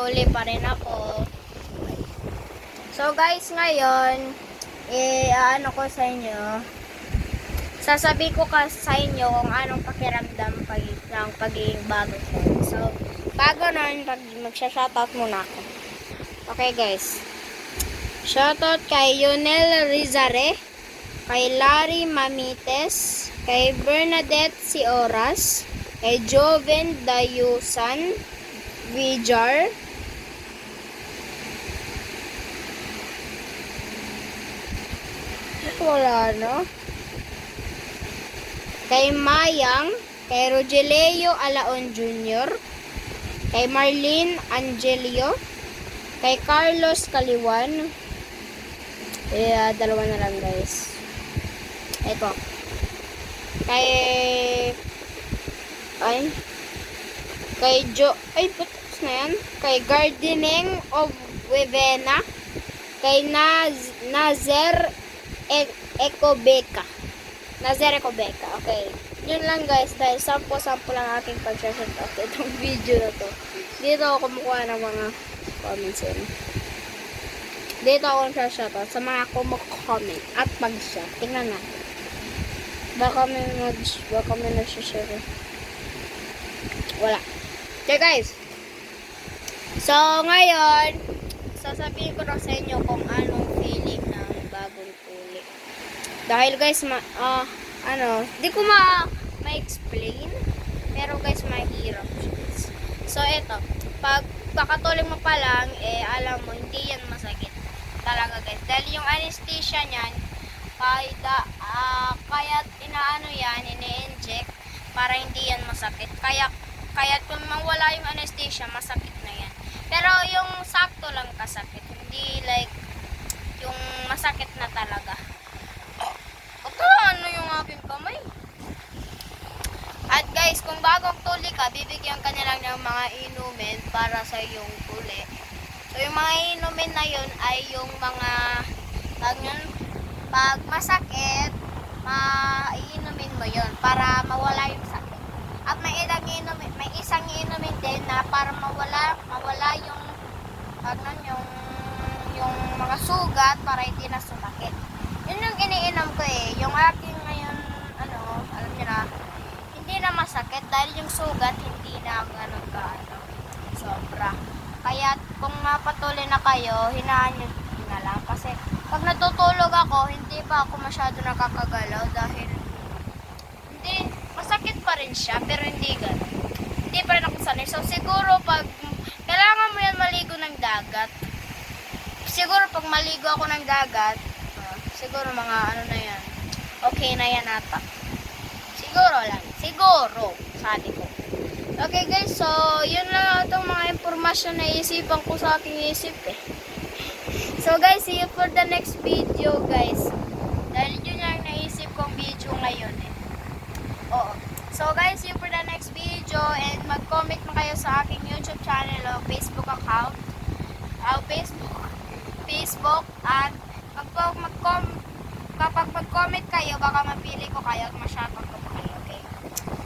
tuli pa rin ako. So guys, ngayon, eh, ano ko sa inyo, sasabi ko ka sa inyo kung anong pakiramdam pag, ng pagiging bago ko. So, bago nun, pag magsha-shoutout muna ako. Okay guys. Shoutout kay Yonel Rizare, kay Larry Mamites, kay Bernadette Sioras, kay Joven Dayusan, Vijar, wala no? Kay Mayang, kay Rogelio Alaon Jr., kay Marlene Angelio, kay Carlos Kaliwan, eh, ah, dalawa na lang guys. Ito. Kay, ay, kay Jo, ay, putos na yan. Kay Gardening of Wevena, kay Naz, Nazer e- Ecobeka. Nazer Ecobeka, okay. Yun lang guys, dahil sampo-sampo lang aking pag-share out itong video na to. Dito ako kumukuha ng mga comments yun. Dito ako nag-shoutout sa mga kumukomment at mag-share. Tingnan natin. Baka may mag baka may nag-share. Wala. Okay guys. So ngayon, sasabihin ko na sa inyo kung anong feeling ng bagong tuli. Dahil guys, ma ah, ano, di ko ma ma-explain. Pero guys, mahirap. So eto, pag kakatuling mo pa lang, eh alam mo, hindi yan masakit. Talaga guys. Dahil yung anesthesia niyan, kahit ah, kaya inaano yan, ini-inject para hindi yan masakit. Kaya kaya kung mawala yung anesthesia, masakit na yan. Pero yung sakto lang kasakit, hindi like yung masakit na talaga. Ito, ano yung aking kamay? At guys, kung bagong tuli ka, bibigyan ka nilang ng mga inumin para sa iyong tuli. So, yung mga inumin na yun ay yung mga, pag pag masakit, maiinumin mo yun para mawala yung sakit. At may ilang inumin, may isang inumin din na para mawala, mawala yung, nun, yung, yung mga sugat para hindi na sumakit. Yun yung iniinom ko eh. Yung aking ngayon, ano, alam niyo na, hindi na masakit dahil yung sugat hindi na ganun ka, ano, sobra. Kaya kung mapatuloy na kayo, hinaan nyo na lang. Kasi pag natutulog ako, hindi pa ako masyado nakakagalaw dahil hindi, masakit pa rin siya, pero hindi ganun. Hindi pa rin ako sanay. So siguro pag, kailangan mo yan maligo ng dagat. Siguro pag maligo ako ng dagat, ah, siguro mga ano na yan, okay na yan ata. Siguro lang. Siguro. Sabi ko. Okay guys, so yun lang itong mga impormasyon na isipan ko sa aking isip eh. So guys, see you for the next video guys. Dahil yun lang naisip kong video ngayon eh. Oo. So guys, see you for the next video and mag-comment na kayo sa aking YouTube channel o Facebook account. Uh, Facebook. Facebook at pag mag-com kapag mag-comment kayo, baka mapili ko kayo at ma-shoutout